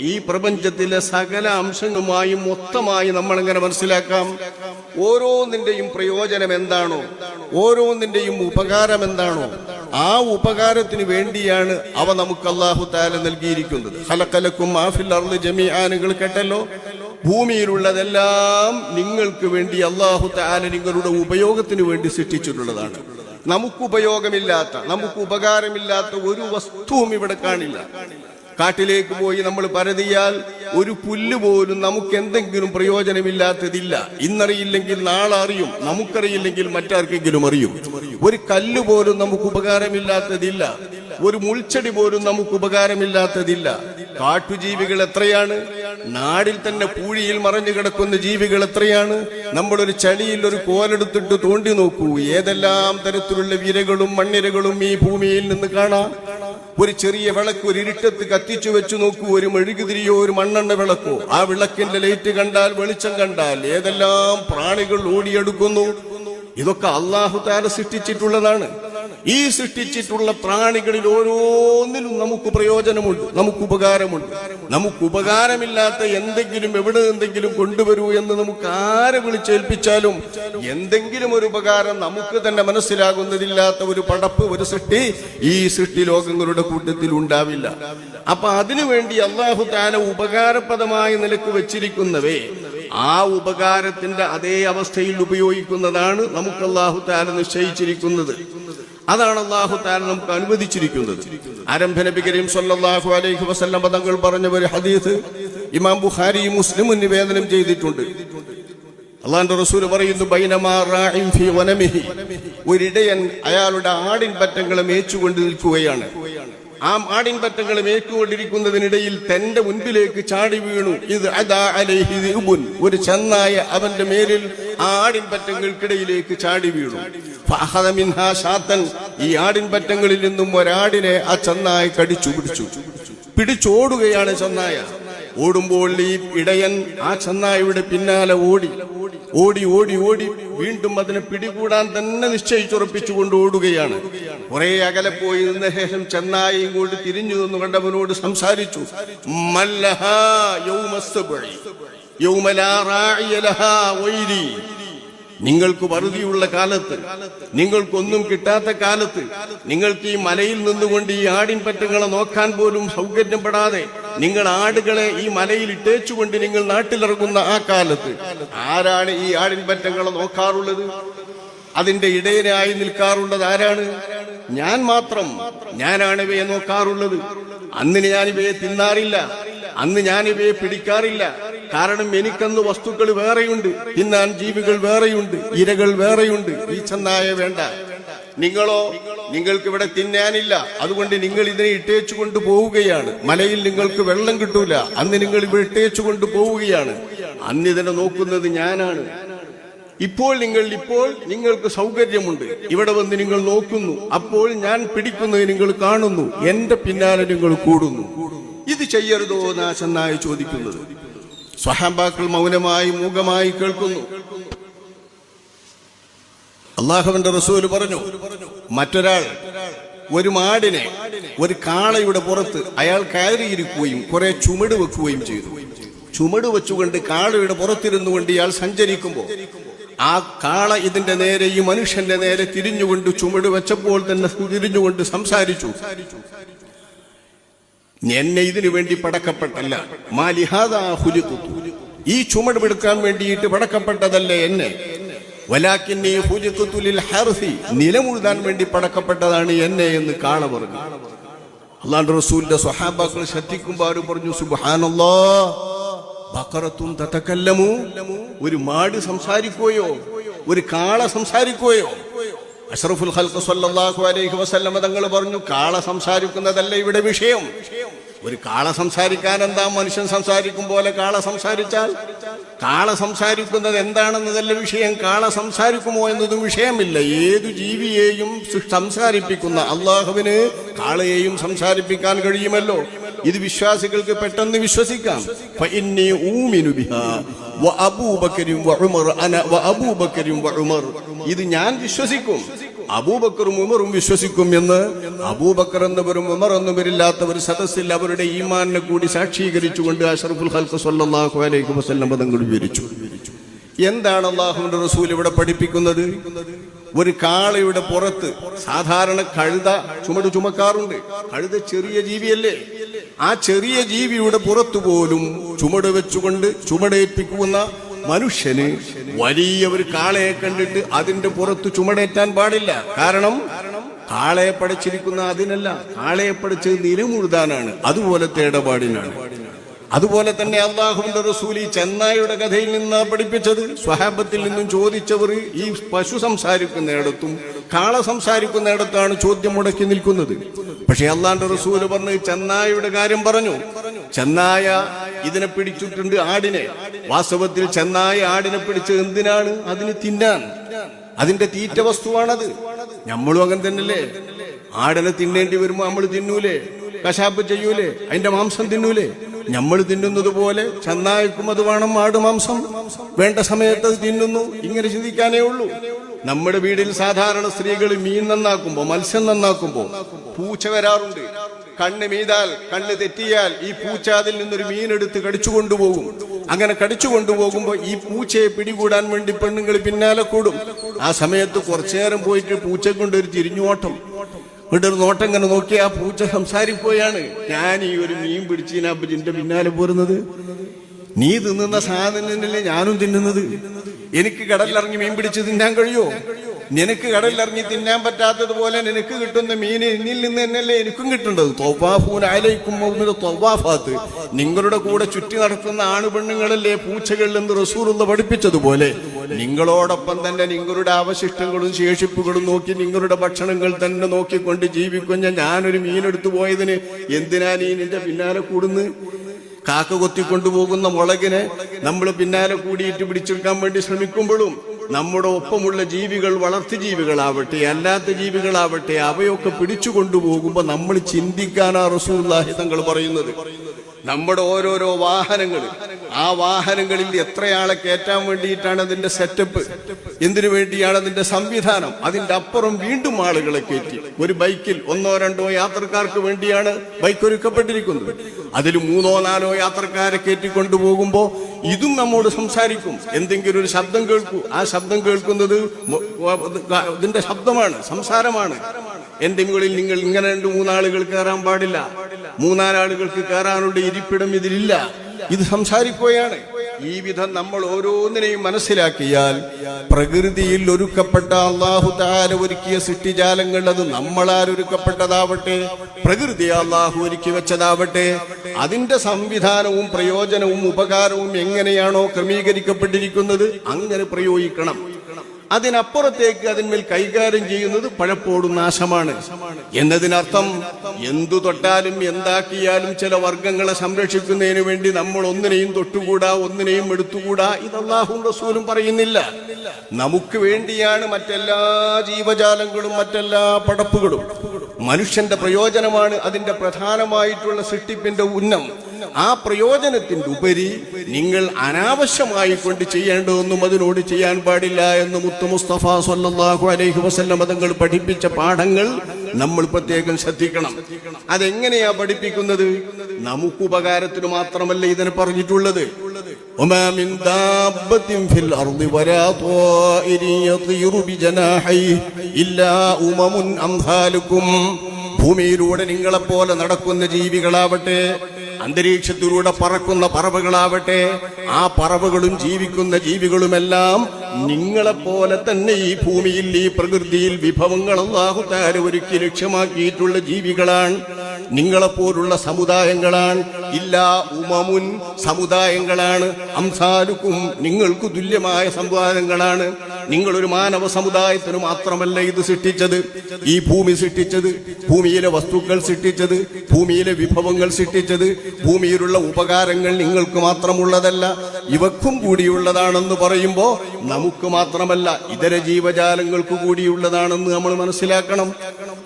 ഈ പ്രപഞ്ചത്തിലെ സകല അംശങ്ങളുമായും മൊത്തമായി നമ്മൾ എങ്ങനെ മനസ്സിലാക്കാം. ഓരോന്നിന്റെയും പ്രയോജനം എന്താണോ? ഓരോന്നിന്റെയും ഉപകാരം എന്താണോ? ആ ഉപകാരത്തിന് വേണ്ടിയാണ് അവ നമുക്ക് അള്ളാഹു താല നൽകിയിരിക്കുന്നത്. ഹലക്കലക്കും ആഫിൽ അർൾ ജമി ആനകൾ കേട്ടല്ലോ? ഭൂമിയിലുള്ളതെല്ലാം നിങ്ങൾക്ക് വേണ്ടി അള്ളാഹു താല നിങ്ങളുടെ ഉപയോഗത്തിന് വേണ്ടി സൃഷ്ടിച്ചിട്ടുള്ളതാണ്. നമുക്ക് ഉപയോഗമില്ലാത്ത നമുക്ക് ഉപകാരമില്ലാത്ത ഒരു വസ്തുവും ഇവിടെ കാണില്ല. കാട്ടിലേക്ക് പോയി നമ്മൾ പരതിയാൽ ഒരു പുല്ല് പോലും നമുക്ക് എന്തെങ്കിലും പ്രയോജനമില്ലാത്തതില്ല. ഇന്നറിയില്ലെങ്കിൽ നാളെ അറിയും നമുക്കറിയില്ലെങ്കിൽ മറ്റാർക്കെങ്കിലും അറിയും. ഒരു കല്ല് പോലും നമുക്ക് ഉപകാരമില്ലാത്തതില്ല. ഒരു മുൾച്ചെടി പോലും നമുക്ക് ഉപകാരമില്ലാത്തതില്ല. കാട്ടുജീവികൾ എത്രയാണ്? നാടിൽ തന്നെ പൂഴിയിൽ മറഞ്ഞു കിടക്കുന്ന ജീവികൾ എത്രയാണ്? നമ്മളൊരു ചളിയിൽ ഒരു കോലെടുത്തിട്ട് തോണ്ടി നോക്കൂ. ഏതെല്ലാം തരത്തിലുള്ള വിരകളും മണ്ണിരകളും ഈ ഭൂമിയിൽ നിന്ന് കാണാം. ഒരു ചെറിയ വിളക്ക് ഒരു ഇരുട്ടത്ത് കത്തിച്ചു വെച്ചു നോക്കൂ. ഒരു മെഴുകുതിരിയോ ഒരു മണ്ണെണ്ണ വിളക്കോ. ആ വിളക്കിന്റെ ലൈറ്റ് കണ്ടാൽ വെളിച്ചം കണ്ടാൽ ഏതെല്ലാം പ്രാണികൾ ഓടിയെടുക്കുന്നു? ഇതൊക്കെ അള്ളാഹു താര സൃഷ്ടിച്ചിട്ടുള്ളതാണ്. ഈ സൃഷ്ടിച്ചിട്ടുള്ള പ്രാണികളിൽ ഓരോന്നിലും നമുക്ക് പ്രയോജനമുണ്ട് നമുക്ക് ഉപകാരമുണ്ട്. നമുക്ക് ഉപകാരമില്ലാത്ത എന്തെങ്കിലും എവിടെ എന്തെങ്കിലും കൊണ്ടുവരൂ എന്ന് നമുക്ക് ആരെ വിളിച്ചേൽപ്പിച്ചാലും എന്തെങ്കിലും ഒരു ഉപകാരം നമുക്ക് തന്നെ മനസ്സിലാകുന്നതില്ലാത്ത ഒരു പടപ്പ് ഒരു സൃഷ്ടി ഈ സൃഷ്ടി ലോകങ്ങളുടെ കൂട്ടത്തിൽ ഉണ്ടാവില്ല. അപ്പൊ അതിനുവേണ്ടി അള്ളാഹു താന ഉപകാരപ്രദമായ നിലയ്ക്ക് വെച്ചിരിക്കുന്നവേ ആ ഉപകാരത്തിന്റെ അതേ അവസ്ഥയിൽ ഉപയോഗിക്കുന്നതാണ് നമുക്ക് അള്ളാഹു താല നിശ്ചയിച്ചിരിക്കുന്നത്. അതാണ് അള്ളാഹു താൻ നമുക്ക് അനുവദിച്ചിരിക്കുന്നത്. ആരംഭ നബി കരീം സല്ലല്ലാഹു അലൈഹി വസല്ലം പദങ്ങൾ പറഞ്ഞ ഒരു ഹദീസ് ഇമാം ബുഖാരി മുസ്ലിം നിവേദനം ചെയ്തിട്ടുണ്ട്. അള്ളാന്റെ റസൂൽ പറയുന്നു ബൈനമാ അയാളുടെ ആടിൻ പറ്റങ്ങളെ മേച്ചുകൊണ്ട് നിൽക്കുകയാണ്. ആ ആടിൻ പറ്റങ്ങളെ മേച്ചുകൊണ്ടിരിക്കുന്നതിനിടയിൽ തന്റെ മുൻപിലേക്ക് ചാടി വീണു. ഇത് അതാ അലൈഹി. ഒരു ചെന്നായ അവന്റെ മേലിൽ ആ ആടിൻപറ്റങ്ങൾക്കിടയിലേക്ക് ചാടി വീണു. ഈ ആടിൻപറ്റങ്ങളിൽ നിന്നും ഒരാടിനെ ആ ചെന്നായ കടിച്ചു പിടിച്ചു. പിടിച്ചോടുകയാണ് ചെന്നായ. ഓടുമ്പോൾ ഈ ഇടയൻ ആ ചെന്നായയുടെ പിന്നാലെ ഓടി. ഓടി ഓടി ഓടി. വീണ്ടും അതിനെ പിടികൂടാൻ തന്നെ നിശ്ചയിച്ചുറപ്പിച്ചുകൊണ്ട് ഓടുകയാണ് കുറെ അകലെ പോയി നിന്ന ശേഷം ചെന്നായി ഇങ്ങോട്ട് തിരിഞ്ഞു നിന്ന് കണ്ടവനോട് സംസാരിച്ചു. നിങ്ങൾക്ക് വറുതിയുള്ള കാലത്ത് നിങ്ങൾക്കൊന്നും കിട്ടാത്ത കാലത്ത് നിങ്ങൾക്ക് ഈ മലയിൽ നിന്നുകൊണ്ട് ഈ ആടിൻ പറ്റങ്ങളെ നോക്കാൻ പോലും സൗകര്യപ്പെടാതെ നിങ്ങൾ ആടുകളെ ഈ മലയിൽ ഇട്ടേച്ചുകൊണ്ട് നിങ്ങൾ നാട്ടിലിറങ്ങുന്ന ആ കാലത്ത് ആരാണ് ഈ ആടിൻ പറ്റങ്ങളെ നോക്കാറുള്ളത്? അതിന്റെ ഇടയിലായി നിൽക്കാറുള്ളത് ആരാണ്? ഞാൻ മാത്രം. ഞാനാണ് ഇവയെ നോക്കാറുള്ളത്. അന്നിന് ഞാൻ ഇവയെ തിന്നാറില്ല. അന്ന് ഞാൻ ഇവയെ പിടിക്കാറില്ല. കാരണം എനിക്കന്ന് വസ്തുക്കൾ വേറെയുണ്ട്. തിന്നാൻ ജീവികൾ വേറെയുണ്ട്. ഇരകൾ വേറെയുണ്ട്. ഈ ചെന്നായ വേണ്ട. നിങ്ങളോ നിങ്ങൾക്ക് ഇവിടെ തിന്നാനില്ല. അതുകൊണ്ട് നിങ്ങൾ ഇതിനെ ഇട്ടേച്ചു കൊണ്ട് പോവുകയാണ്. മലയിൽ നിങ്ങൾക്ക് വെള്ളം കിട്ടൂല. അന്ന് നിങ്ങൾ ഇവിടെ ഇട്ടേച്ചു കൊണ്ട് പോവുകയാണ്. അന്ന് ഇതിനെ നോക്കുന്നത് ഞാനാണ്. ഇപ്പോൾ നിങ്ങൾ ഇപ്പോൾ നിങ്ങൾക്ക് സൗകര്യമുണ്ട്. ഇവിടെ വന്ന് നിങ്ങൾ നോക്കുന്നു. അപ്പോൾ ഞാൻ പിടിക്കുന്നത് നിങ്ങൾ കാണുന്നു. എന്റെ പിന്നാലെ നിങ്ങൾ കൂടുന്നു. ഇത് ചെയ്യരുതോ നാശന്നായി ചോദിക്കുന്നത്. സ്വഹാബാക്കൾ മൗനമായി മൂകമായി കേൾക്കുന്നു. അള്ളാഹുവിന്റെ റസൂൽ പറഞ്ഞു മറ്റൊരാൾ ഒരു മാടിനെ ഒരു കാളയുടെ പുറത്ത് അയാൾ കയറിയിരിക്കുകയും കുറെ ചുമട് വെക്കുകയും ചെയ്തു. ചുമട് വെച്ചുകൊണ്ട് കാളയുടെ പുറത്തിരുന്നു കൊണ്ട് ഇയാൾ സഞ്ചരിക്കുമ്പോൾ ആ കാള ഇതിന്റെ നേരെ ഈ മനുഷ്യന്റെ നേരെ തിരിഞ്ഞുകൊണ്ട് ചുമട് വെച്ചപ്പോൾ തന്നെ തിരിഞ്ഞുകൊണ്ട് സംസാരിച്ചു. എന്നെ ഇതിനു വേണ്ടി പടക്കപ്പെട്ടല്ല. മാലിഹാദാ ഹുലിഖുതു. ഈ ചുമട് ചുമടുമെടുക്കാൻ വേണ്ടിയിട്ട് പടക്കപ്പെട്ടതല്ലേ എന്നെ? വലാക്കിന്നെ ഹുലിഖുതുലിൽ ഹർസി നിലമുഴുതാൻ വേണ്ടി പടക്കപ്പെട്ടതാണ് എന്നെ എന്ന് കാണ പറഞ്ഞു അള്ളാഹു റസൂലിന്റെ സ്വഹാബാക്കൾ ശ്രദ്ധിക്കുമ്പോൾ ആര് പറഞ്ഞു സുബാനല്ലോ ബക്കറത്തും തതക്കല്ലമു ഒരു മാട് സംസാരിക്കുകയോ ഒരു കാള സംസാരിക്കുകയോ. അഷ്റഫുൽ ഹൽക്ക് സല്ലല്ലാഹു അലൈഹി വസല്ലമ തങ്ങൾ പറഞ്ഞു കാള സംസാരിക്കുന്നതല്ല ഇവിടെ വിഷയം. ഒരു കാള സംസാരിക്കാൻ എന്താ മനുഷ്യൻ സംസാരിക്കും പോലെ കാള സംസാരിച്ചാൽ? കാള സംസാരിക്കുന്നത് എന്താണെന്നതല്ല വിഷയം. കാള സംസാരിക്കുമോ എന്നതും വിഷയമില്ല. ഏതു ജീവിയെയും സംസാരിപ്പിക്കുന്ന അള്ളാഹുവിന് കാളയെയും സംസാരിപ്പിക്കാൻ കഴിയുമല്ലോ. ഇത് വിശ്വാസികൾക്ക് പെട്ടെന്ന് വിശ്വസിക്കാം. ഇത് ഞാൻ വിശ്വസിക്കും. അബൂബക്കറും ഉമറും വിശ്വസിക്കും എന്ന്. അബൂബക്കർ എന്നവരും ഉമർ എന്നവരില്ലാത്തവർ സദസ്സിൽ അവരുടെ ഈമാനെ കൂടി സാക്ഷീകരിച്ചുകൊണ്ട് അഷറഫുൽ ഹൽക്ക് സല്ലല്ലാഹു അലൈഹി വസല്ലം പദങ്ങൾ വിവരിച്ചു. എന്താണ് അള്ളാഹുവിന്റെ റസൂൽ ഇവിടെ പഠിപ്പിക്കുന്നത്? ഒരു കാളയുടെ പുറത്ത് സാധാരണ കഴുത ചുമട് ചുമക്കാറുണ്ട്. കഴുത ചെറിയ ജീവിയല്ലേ? ആ ചെറിയ ജീവിയുടെ പുറത്തു പോലും ചുമട് വെച്ചുകൊണ്ട് ചുമടേൽപ്പിക്കുന്ന മനുഷ്യന് വലിയ ഒരു കാളയെ കണ്ടിട്ട് അതിന്റെ പുറത്ത് ചുമടേറ്റാൻ പാടില്ല. കാരണം കാളയെ പടച്ചിരിക്കുന്ന അതിനല്ല കാളയെ പഠിച്ചത് നിലമുഴുതാനാണ്. അതുപോലത്തെ ഇടപാടിനാണ്. അതുപോലെ തന്നെ അള്ളാഹുവിന്റെ റസൂലി ഈ ചെന്നായുടെ കഥയിൽ നിന്ന് പഠിപ്പിച്ചത്. സ്വഹാബത്തിൽ നിന്നും ചോദിച്ചവർ ഈ പശു സംസാരിക്കുന്നിടത്തും കാള സംസാരിക്കുന്നിടത്താണ് ചോദ്യം മുടക്കി നിൽക്കുന്നത്. പക്ഷെ അള്ളാന്റെ റസൂൽ പറഞ്ഞ് ചെന്നായുടെ കാര്യം പറഞ്ഞു. ചെന്നായ ഇതിനെ പിടിച്ചിട്ടുണ്ട് ആടിനെ. വാസ്തവത്തിൽ ചെന്നായ ആടിനെ പിടിച്ച് എന്തിനാണ്? അതിന് തിന്നാൻ. അതിന്റെ തീറ്റ വസ്തുവാണത്. നമ്മളും അങ്ങനെ തന്നെയല്ലേ? ആടിനെ തിന്നേണ്ടി വരുമ്പോ നമ്മൾ തിന്നൂലേ? കശാപ്പ് ചെയ്യൂലേ? അതിന്റെ മാംസം തിന്നൂലേ? നമ്മൾ തിന്നുന്നത് പോലെ ചെന്നായക്കും അത് വേണം ആട് മാംസം. വേണ്ട സമയത്ത് അത് തിന്നുന്നു. ഇങ്ങനെ ചിന്തിക്കാനേ ഉള്ളൂ. നമ്മുടെ വീടിൽ സാധാരണ സ്ത്രീകൾ മീൻ നന്നാക്കുമ്പോ മത്സ്യം നന്നാക്കുമ്പോ പൂച്ച വരാറുണ്ട്. കണ്ണ് മീതാൽ കണ്ണ് തെറ്റിയാൽ ഈ പൂച്ച അതിൽ നിന്നൊരു മീനെടുത്ത് കടിച്ചു കൊണ്ടുപോകും അങ്ങനെ കടിച്ചു കൊണ്ടുപോകുമ്പോൾ ഈ പൂച്ചയെ പിടികൂടാൻ വേണ്ടി പെണ്ണുങ്ങൾ പിന്നാലെ കൂടും. ആ സമയത്ത് കുറച്ചു നേരം പോയിട്ട് പൂച്ച കൊണ്ടൊരു തിരിഞ്ഞോട്ടം വീട്ടൊരു നോട്ടം ഇങ്ങനെ നോക്കി ആ പൂച്ച സംസാരിപ്പോയാണ്. ഞാൻ ഈ ഒരു മീൻ പിടിച്ചതിനപ്പൊ നിന്റെ പിന്നാലെ പോരുന്നത്? നീ തിന്നുന്ന സാധനം തന്നെയല്ലേ ഞാനും തിന്നുന്നത്? എനിക്ക് കടലിറങ്ങി മീൻ പിടിച്ച് തിന്നാൻ കഴിയോ? നിനക്ക് കടലിറങ്ങി തിന്നാൻ പറ്റാത്തതുപോലെ നിനക്ക് കിട്ടുന്ന മീൻ എന്നിൽ നിന്ന് തന്നെയല്ലേ എനിക്കും കിട്ടേണ്ടത്? ആലയിക്കും തൊവാഫാത്ത്. നിങ്ങളുടെ കൂടെ ചുറ്റി നടത്തുന്ന ആണുപെണ്ണുങ്ങളല്ലേ റസൂർ എന്ന് റസൂറുള്ള പഠിപ്പിച്ചതുപോലെ? നിങ്ങളോടൊപ്പം തന്നെ നിങ്ങളുടെ അവശിഷ്ടങ്ങളും ശേഷിപ്പുകളും നോക്കി നിങ്ങളുടെ ഭക്ഷണങ്ങൾ തന്നെ നോക്കിക്കൊണ്ട് ജീവിക്കുന്ന ഞാനൊരു മീനെടുത്തു പോയതിന് എന്തിനാ നീ നിന്റെ പിന്നാലെ കൂടുന്നു? കാക്ക കൊത്തിക്കൊണ്ടുപോകുന്ന മുളകിനെ നമ്മൾ പിന്നാലെ കൂടിയിട്ട് പിടിച്ചെടുക്കാൻ വേണ്ടി ശ്രമിക്കുമ്പോഴും നമ്മുടെ ഒപ്പമുള്ള ജീവികൾ വളർത്തു ജീവികളാവട്ടെ അല്ലാത്ത ജീവികളാവട്ടെ അവയൊക്കെ പിടിച്ചു കൊണ്ടുപോകുമ്പോൾ നമ്മൾ ചിന്തിക്കാനാ റസൂല്ലാഹി തങ്ങൾ പറയുന്നത്. നമ്മുടെ ഓരോരോ വാഹനങ്ങൾ ആ വാഹനങ്ങളിൽ എത്രയാളെ കയറ്റാൻ വേണ്ടിയിട്ടാണ് അതിന്റെ സെറ്റപ്പ് എന്തിനു വേണ്ടിയാണ് അതിന്റെ സംവിധാനം? അതിന്റെ അപ്പുറം വീണ്ടും ആളുകളെ കയറ്റി. ഒരു ബൈക്കിൽ ഒന്നോ രണ്ടോ യാത്രക്കാർക്ക് വേണ്ടിയാണ് ബൈക്ക് ഒരുക്കപ്പെട്ടിരിക്കുന്നത്. അതിൽ മൂന്നോ നാലോ യാത്രക്കാരെ കയറ്റി കൊണ്ടുപോകുമ്പോ ഇതും നമ്മോട് സംസാരിക്കും. എന്തെങ്കിലും ഒരു ശബ്ദം കേൾക്കൂ. ആ ശബ്ദം കേൾക്കുന്നത് ഇതിന്റെ ശബ്ദമാണ് സംസാരമാണ്. മുകളിൽ നിങ്ങൾ ഇങ്ങനെ രണ്ട് മൂന്നാളുകൾ കയറാൻ പാടില്ല. മൂന്നാലാളുകൾക്ക് കയറാനുള്ള ഇരിപ്പിടം ഇതിലില്ല. ഇത് സംസാരിക്കുകയാണ്. ഈ വിധം നമ്മൾ ഓരോന്നിനെയും മനസ്സിലാക്കിയാൽ പ്രകൃതിയിൽ ഒരുക്കപ്പെട്ട അള്ളാഹു താര ഒരുക്കിയ സൃഷ്ടിജാലങ്ങൾ അത് നമ്മളാൽ ഒരുക്കപ്പെട്ടതാവട്ടെ പ്രകൃതി അള്ളാഹു ഒരുക്കി വെച്ചതാവട്ടെ അതിന്റെ സംവിധാനവും പ്രയോജനവും ഉപകാരവും എങ്ങനെയാണോ ക്രമീകരിക്കപ്പെട്ടിരിക്കുന്നത് അങ്ങനെ പ്രയോഗിക്കണം. അതിനപ്പുറത്തേക്ക് അതിന്മേൽ കൈകാര്യം ചെയ്യുന്നത് പഴപ്പോടും നാശമാണ്. എന്നതിനർത്ഥം എന്തു തൊട്ടാലും എന്താക്കിയാലും ചില വർഗങ്ങളെ സംരക്ഷിക്കുന്നതിന് വേണ്ടി നമ്മൾ ഒന്നിനെയും തൊട്ടുകൂടാ ഒന്നിനെയും എടുത്തുകൂടാ ഇത് അള്ളാഹു റസൂലും പറയുന്നില്ല. നമുക്ക് വേണ്ടിയാണ് മറ്റെല്ലാ ജീവജാലങ്ങളും മറ്റെല്ലാ പടപ്പുകളും. മനുഷ്യന്റെ പ്രയോജനമാണ് അതിന്റെ പ്രധാനമായിട്ടുള്ള സൃഷ്ടിപ്പിന്റെ ഉന്നം. ആ പ്രയോജനത്തിന്റെ ഉപരി നിങ്ങൾ അനാവശ്യമായി കൊണ്ട് ചെയ്യേണ്ടതൊന്നും അതിനോട് ചെയ്യാൻ പാടില്ല എന്ന് മുത്തു മുസ്തഫ സല്ലല്ലാഹു അലൈഹി വസല്ലം തങ്ങൾ പഠിപ്പിച്ച പാഠങ്ങൾ നമ്മൾ പ്രത്യേകം ശ്രദ്ധിക്കണം അതെങ്ങനെയാ പഠിപ്പിക്കുന്നത് നമുക്ക് ഉപകാരത്തിന് മാത്രമല്ല ഇതിനെ പറഞ്ഞിട്ടുള്ളത് وما من دابة في الأرض ولا طائر يطير بجناحيه إلا أمم أمثالكم ഭൂമിയിലൂടെ നിങ്ങളെപ്പോലെ നടക്കുന്ന ജീവികളാവട്ടെ അന്തരീക്ഷത്തിലൂടെ പറക്കുന്ന പറവുകളാവട്ടെ ആ പറവുകളും ജീവിക്കുന്ന ജീവികളുമെല്ലാം നിങ്ങളെപ്പോലെ തന്നെ ഈ ഭൂമിയിൽ ഈ പ്രകൃതിയിൽ വിഭവങ്ങൾ അള്ളാഹുത്താര ഒരുക്കി ലക്ഷ്യമാക്കിയിട്ടുള്ള ജീവികളാണ്. നിങ്ങളെപ്പോലുള്ള സമുദായങ്ങളാണ്. ഇല്ല ഉമമുൻ സമുദായങ്ങളാണ്. അംസാലുക്കും നിങ്ങൾക്ക് തുല്യമായ സമുദായങ്ങളാണ് നിങ്ങളൊരു മാനവ സമുദായത്തിന് മാത്രമല്ല ഇത് സൃഷ്ടിച്ചത്. ഈ ഭൂമി സൃഷ്ടിച്ചത് ഭൂമിയിലെ വസ്തുക്കൾ സൃഷ്ടിച്ചത് ഭൂമിയിലെ വിഭവങ്ങൾ സൃഷ്ടിച്ചത് ഭൂമിയിലുള്ള ഉപകാരങ്ങൾ നിങ്ങൾക്ക് മാത്രമുള്ളതല്ല ഇവക്കും കൂടിയുള്ളതാണെന്ന് പറയുമ്പോൾ നമുക്ക് മാത്രമല്ല ഇതര ജീവജാലങ്ങൾക്ക് കൂടിയുള്ളതാണെന്ന് നമ്മൾ മനസ്സിലാക്കണം.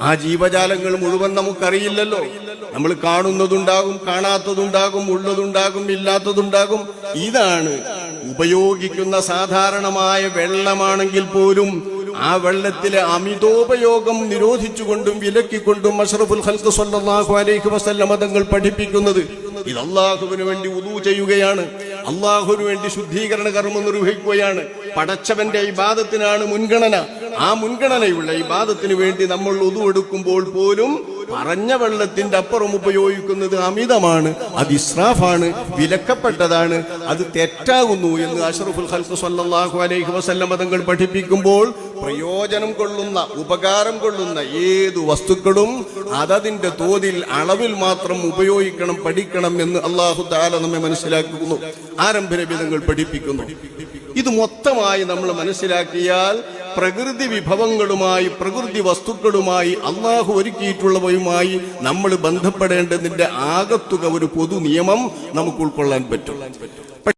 ആ ജീവജാലങ്ങൾ മുഴുവൻ നമുക്കറിയില്ലല്ലോ. നമ്മൾ കാണുന്നതുണ്ടാകും കാണാത്തതുണ്ടാകും ഉള്ളതുണ്ടാകും ഇല്ലാത്തതുണ്ടാകും. ഇതാണ് ഉപയോഗിക്കുന്ന സാധാരണമായ വെള്ളമാണെങ്കിൽ പോലും ആ വെള്ളത്തിലെ അമിതോപയോഗം നിരോധിച്ചുകൊണ്ടും വിലക്കിക്കൊണ്ടും അഷറഫുൽ ഹൽക്ക് സ്വല്ലാഹു അലൈഹി വസല്ലം മതങ്ങൾ പഠിപ്പിക്കുന്നത് ഇത് അള്ളാഹുവിന് വേണ്ടി ഉദു ചെയ്യുകയാണ്. അള്ളാഹുവിന് വേണ്ടി ശുദ്ധീകരണ കർമ്മം നിർവഹിക്കുകയാണ്. പടച്ചവന്റെ ഇബാദത്തിനാണ് മുൻഗണന. ആ മുൻഗണനയുള്ള ഇബാദത്തിന് വേണ്ടി നമ്മൾ ഒതുവെടുക്കുമ്പോൾ പോലും പറഞ്ഞ വെള്ളത്തിന്റെ അപ്പുറം ഉപയോഗിക്കുന്നത് അമിതമാണ് അത് ഇസ്രാഫാണ് വിലക്കപ്പെട്ടതാണ് അത് തെറ്റാകുന്നു എന്ന് അഷറഫുൽ ഖൽഖ് സല്ലാഹു അലൈഹി വസല്ലം തങ്ങൾ പഠിപ്പിക്കുമ്പോൾ പ്രയോജനം കൊള്ളുന്ന ഉപകാരം കൊള്ളുന്ന ഏതു വസ്തുക്കളും അതതിന്റെ തോതിൽ അളവിൽ മാത്രം ഉപയോഗിക്കണം പഠിക്കണം എന്ന് അള്ളാഹു താല നമ്മെ മനസ്സിലാക്കുന്നു. ആരംഭരബിതങ്ങൾ പഠിപ്പിക്കുന്നു. ഇത് മൊത്തമായി നമ്മൾ മനസ്സിലാക്കിയാൽ പ്രകൃതി വിഭവങ്ങളുമായി പ്രകൃതി വസ്തുക്കളുമായി അള്ളാഹു ഒരുക്കിയിട്ടുള്ളവയുമായി നമ്മൾ ബന്ധപ്പെടേണ്ടതിന്റെ ആകത്തുക ഒരു പൊതു നിയമം നമുക്ക് ഉൾക്കൊള്ളാൻ പറ്റും.